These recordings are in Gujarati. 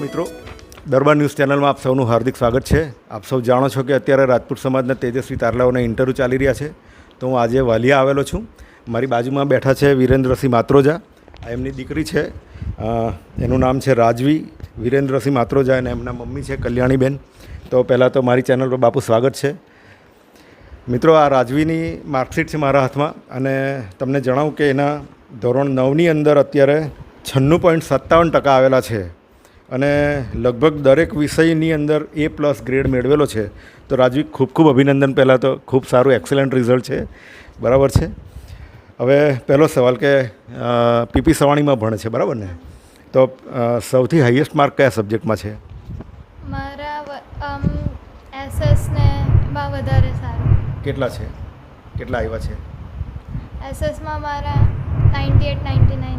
મિત્રો, દરબાર ન્યૂઝ ચેનલમાં આપ સૌનું હાર્દિક સ્વાગત છે. આપ સૌ જાણો છો કે અત્યારે રાજપૂત સમાજના તેજસ્વી તારલાઓના ઇન્ટરવ્યૂ ચાલી રહ્યા છે. તો હું આજે વાલિયા આવેલો છું. મારી બાજુમાં બેઠા છે વિરેન્દ્રસિંહ માત્રોજા. આ એમની દીકરી છે. એનું નામ છે રાજવી વિરેન્દ્રસિંહ માત્રોજા અને એમના મમ્મી છે કલ્યાણીબેન. તો પહેલાં તો મારી ચેનલ પર બાપુ સ્વાગત છે. મિત્રો, આ રાજવીની માર્કશીટ છે મારા હાથમાં અને તમને જણાવું કે એના ધોરણ નવની અંદર અત્યારે છન્નું પોઈન્ટ સત્તાવન ટકા આવેલા છે. અને લગભગ દરેક વિષયની અંદર એ પ્લસ ગ્રેડ મેળવેલો છે. તો રાજવી ખૂબ ખૂબ અભિનંદન પહેલાં તો. ખૂબ સારું એક્સેલન્ટ રિઝલ્ટ છે. બરાબર છે? હવે પહેલો સવાલ કે પીપી સવાણીમાં ભણે છે બરાબર ને? તો સૌથી હાઈએસ્ટ માર્ક કયા સબ્જેક્ટમાં છે? મારા વ- આમ એસએસમાં વધારે સારું. કેટલા છે? કેટલા આવ્યા છે? એસએસમાં મારા ninety eight ninety nine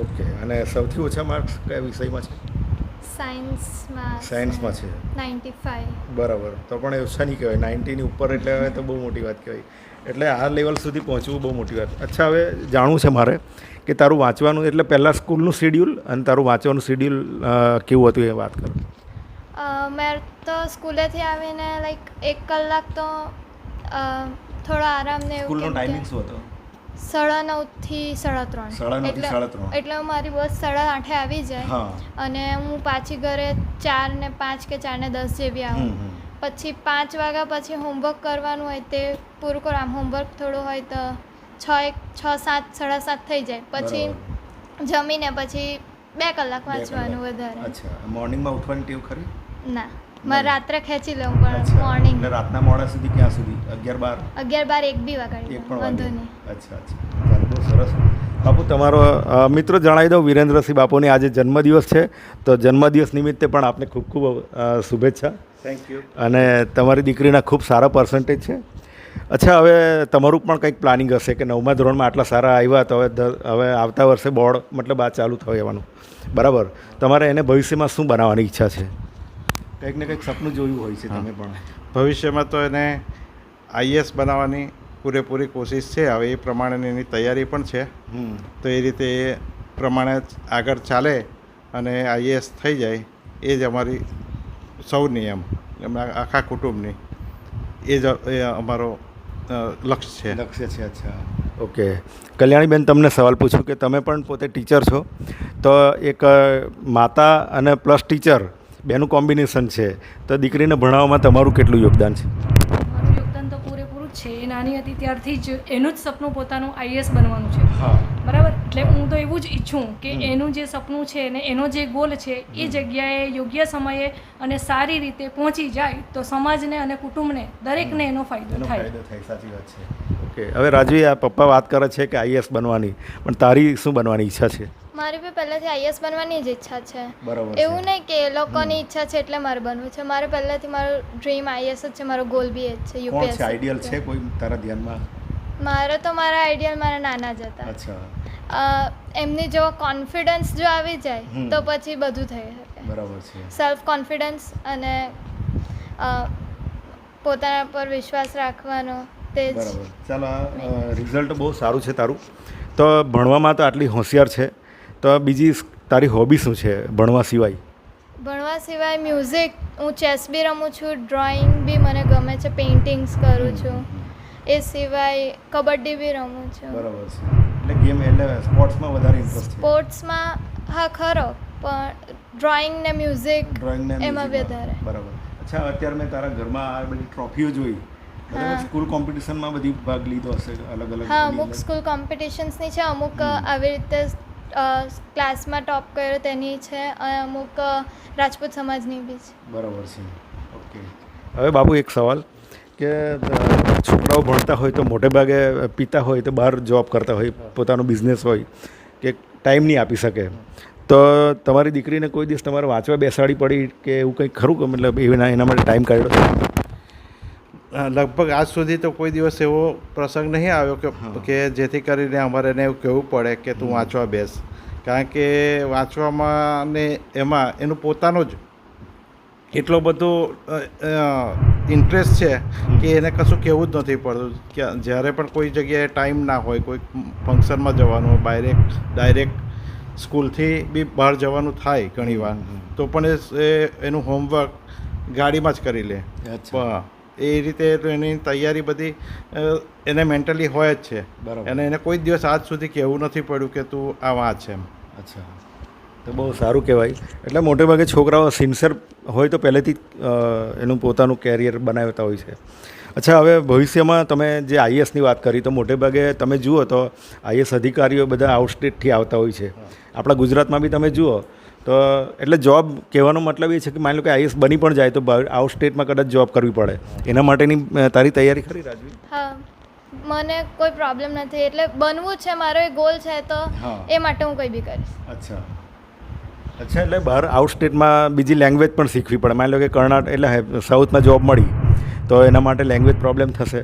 okay અને સૌથી ઓછા માર્ક્સ કયા વિષયમાં છે? સાયન્સમાં સાયન્સમાં છે. Ninety five. બરાબર. તો પણ એ ઓછા નહીં કહેવાય. નાઇન્ટીની ઉપર એટલે હવે તો બહુ મોટી વાત કહેવાય. એટલે આ લેવલ સુધી પહોંચવું બહુ મોટી વાત. અચ્છા હવે જાણવું છે મારે કે તારું વાંચવાનું એટલે પહેલાં સ્કૂલનું શેડ્યુલ અને તારું વાંચવાનું શેડ્યુલ કેવું હતું એ વાત કરો. મેં તો સ્કૂલેથી આવીને લાઈક એક કલાક તો થોડો આરામ ને એવું સ્કૂલનો ટાઈમિંગ શું હતો? સાડા નવથી સાડા ત્રણ. એટલે-. એટલે મારી બસ સાડા આઠે આવી જાય. અને હું પાછી ઘરે ચાર ને પાંચ કે ચાર ને દસ જેવી આવું. પછી પાંચ વાગ્યા પછી હોમવર્ક કરવાનું હોય તે પૂરું કરો આમ હોમવર્ક થોડું હોય તો છ એક છ સાત સાડા સાત થઈ જાય. પછી જમીને પછી બે કલાક વાંચવાનું વધારે. અચ્છા. મોર્નિંગમાં ઉઠવાની ટેવ ખરી? ના. મારે રાત્રે ખેંચી લઉં પણ મોર્નિંગ એટલે રાતના મોડા સુધી ક્યાં સુધી? અગિયાર બાર? અગિયાર બાર એક બી વગાડી એક પણ વાંધો નહીં. અચ્છા અચ્છા. બહુ સરસ. બાપુ તમારો મિત્રો જણાવી દઉં વિરેન્દ્રસિંહ બાપુની આજે જન્મદિવસ છે. તો જન્મદિવસ નિમિત્તે પણ આપને ખૂબ ખૂબ શુભેચ્છા. થેન્ક યુ અને તમારી દીકરીના ખૂબ સારા પર્સન્ટેજ છે. અચ્છા હવે તમારું પણ કંઈક પ્લાનિંગ હશે કે નવમા ધોરણમાં આટલા સારા આવ્યા તો હવે હવે આવતા વર્ષે બોર્ડ મતલબ આ ચાલુ થવાનું બરાબર. તમારે એને ભવિષ્યમાં શું બનાવવાની ઈચ્છા છે? કંઈક ને કંઈક સપનું જોયું હોય છે તમે પણ. ભવિષ્યમાં તો એને આઈએસ બનાવવાની પૂરેપૂરી કોશિશ છે. હવે એ પ્રમાણેની એની તૈયારી પણ છે. તો એ રીતે એ પ્રમાણે આગળ ચાલે અને આઈએસ થઈ જાય. એ જ અમારી સૌની એમ એમના આખા કુટુંબની. એ જ એ અમારો લક્ષ્ય છે. લક્ષ્ય છે અચ્છા. ઓકે. કલ્યાણીબેન તમને સવાલ પૂછું કે તમે પણ પોતે ટીચર છો? તો એક માતા અને પ્લસ ટીચર બેનું કોમ્બિનેશન છે તો દીકરીને ભણાવવામાં તમારું કેટલું યોગદાન છે? મારું યોગદાન તો પૂરેપૂરું જ છે. એ નાની હતી ત્યારથી જ એનું જ સપનું પોતાનું આઈએસ બનવાનું છે. બરાબર? એટલે હું તો એવું જ ઈચ્છું કે એનું જે સપનું છે ને એનો જે ગોલ છે એ જગ્યાએ યોગ્ય સમયે અને સારી રીતે પહોંચી જાય તો સમાજને અને કુટુંબને દરેકને એનો ફાયદો ફાયદો થાય સાચી વાત છે. ઓકે. હવે રાજવી આ પપ્પા વાત કરે છે કે આઈએસ બનવાની પણ તારી શું બનવાની ઈચ્છા છે? મારી બી પહેલેથી આઈએસ બનવાની જ ઈચ્છા છે. બરાબર એવું નહીં કે લોકોની ઈચ્છા છે એટલે મારે બનવું છે. મારે પહેલેથી મારો ડ્રીમ આઈએસ જ છે. મારો ગોલ બી એ જ છે. કોણ છે? યુપીએસસી આઈડિયલ છે કોઈ તારા ધ્યાનમાં? મારો તો મારા આઈડિયલ મારા નાના જ હતા. અચ્છા. અ, એમની જો કોન્ફિડન્સ જો આવી હમ. જાય તો પછી બધું થઈ શકે. બરાબર છે. સેલ્ફ કોન્ફિડન્સ અને અ, પોતાના પર વિશ્વાસ રાખવાનો તે જ. બરાબર. ચાલો રિઝલ્ટ બહુ સારું છે તારું. તો ભણવામાં તો આટલી હોશિયાર છે. તો બીજી તારી હોબી શું છે ભણવા સિવાય? ભણવા સિવાય મ્યુઝિક હું ચેસ બી રમું છું ડ્રોઈંગ બી મને ગમે છે પેઇન્ટિંગ્સ કરું છું. એ સિવાય કબડ્ડી બી રમું છું. બરાબર છે. એટલે ગેમ એટલે સ્પોર્ટ્સમાં વધારે ઇન્ટરેસ્ટ સ્પોર્ટ્સમાં હા ખરો પણ ડ્રોઈંગ ને મ્યુઝિક ડ્રોઈંગ ને એમાં. વધારે. બરાબર. અચ્છા અત્યારે મેં તારા ઘરમાં આ બધી ટ્રોફીઓ જોઈ. સ્કૂલ કોમ્પિટિશનમાં બધી ભાગ લીધો હશે અલગ અલગ હા અમુક. સ્કૂલ કોમ્પિટિશન્સની છે અમુક આવી રીતે ક્લાસમાં ટોપ કર્યો તેની છે અને અમુક રાજપૂત સમાજની બી છે. બરાબર છે. ઓકે. હવે બાબુ એક સવાલ કે છોકરાઓ ભણતા હોય તો મોટે ભાગે પિતા હોય તો બહાર જોબ કરતા હોય પોતાનો બિઝનેસ હોય કે ટાઈમ નહીં આપી શકે. તો તમારી દીકરીને કોઈ દિવસ તમારે વાંચવા બેસાડી પડી કે એવું કંઈક ખરું કે મતલબ એના એના માટે ટાઈમ કાઢ્યો? લગભગ આજ સુધી તો કોઈ દિવસ એવો પ્રસંગ નહીં આવ્યો કે કે જેથી કરીને અમારે એને એવું કહેવું પડે કે તું વાંચવા બેસ. કારણ કે વાંચવામાં ને એમાં એનું પોતાનો જ એટલો બધો ઇન્ટરેસ્ટ છે કે એને કશું કહેવું જ નથી પડતું. કે જ્યારે પણ કોઈ જગ્યાએ ટાઈમ ના હોય કોઈ ફંક્શનમાં જવાનું હોય ડાયરેક્ટ ડાયરેક્ટ સ્કૂલથી બી બહાર જવાનું થાય ઘણીવાર તો પણ એ એનું હોમવર્ક ગાડીમાં જ કરી લે. અચ્છા. એ રીતે તો એની તૈયારી બધી એને મેન્ટલી હોય જ છે. બરાબર. અને એને કોઈ દિવસ આજ સુધી કહેવું નથી પડ્યું કે તું આ વાંચ એમ. અચ્છા. તો બહુ સારું કહેવાય. એટલે મોટે ભાગે છોકરાઓ સિન્સર હોય તો પહેલેથી એનું પોતાનું કેરિયર બનાવતા હોય છે. અચ્છા હવે ભવિષ્યમાં તમે જે આઈએસની વાત કરી તો મોટે ભાગે તમે જુઓ તો આઈએસ અધિકારીઓ બધા આઉટ સ્ટેટથી આવતા હોય છે. આપણા ગુજરાતમાં બી તમે જુઓ તો એટલે જોબ કહેવાનો મતલબ એ છે કે માની લો કે આઈએસ બની પણ જાય તો આઉટ સ્ટેટમાં કદાચ જોબ કરવી પડે. એના માટેની તારી તૈયારી ખરી રાજવી? હા. મને કોઈ પ્રોબ્લેમ નથી. એટલે બનવું છે મારો એ ગોલ છે તો એ માટે હું કંઈ બી કરીશ. અચ્છા. અચ્છા એટલે બહાર આઉટ સ્ટેટમાં બીજી લેંગ્વેજ પણ શીખવી પડે. માની લો કે કર્ણાટક એટલે સાઉથમાં જોબ મળી તો એના માટે લેંગ્વેજ પ્રોબ્લેમ થશે.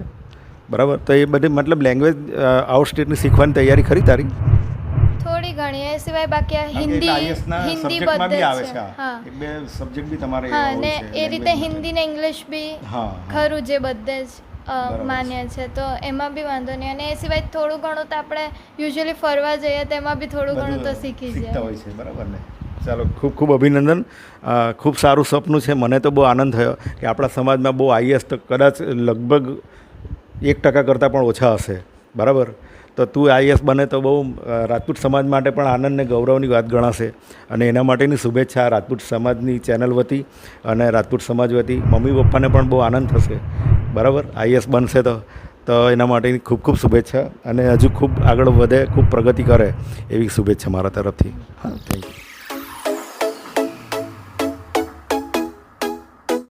બરાબર? તો એ બધી મતલબ લેંગ્વેજ આઉટ સ્ટેટની શીખવાની તૈયારી ખરી તારી? થોડી ઘણી એ સિવાય બાકી આ હિન્દી હિન્દી બધે છે. હા. બે સબ્જેક્ટ બી તમારે હા ને એ રીતે હિન્દી ને ઇંગ્લિશ બી હા ખરું જે બધે જ માન્ય છે. તો એમાં બી વાંધો નહીં. અને એ સિવાય થોડું ઘણું તો આપણે યુઝ્યુઅલી ફરવા જઈએ તો એમાં બી થોડું ઘણું તો શીખી જાય હોય છે. બરાબર ને? ચાલો ખૂબ ખૂબ અભિનંદન. ખૂબ સારું સપનું છે. મને તો બહુ આનંદ થયો કે આપણા સમાજમાં બહુ આઈએસ તો કદાચ લગભગ એક ટકા કરતાં પણ ઓછા હશે. બરાબર? તો તું આઈએસ બને તો બહુ રાજપૂત સમાજ માટે પણ આનંદ ને ગૌરવની વાત ગણાશે. અને એના માટેની શુભેચ્છા રાજપૂત સમાજની ચેનલ વતી અને રાજપૂત સમાજ વતી. મમ્મી પપ્પાને પણ બહુ આનંદ થશે. બરાબર? આઈએસ બનશે તો તો એના માટેની ખૂબ ખૂબ શુભેચ્છા. અને હજુ ખૂબ આગળ વધે, ખૂબ પ્રગતિ કરે એવી શુભેચ્છા મારા તરફથી. હા થેન્ક યુ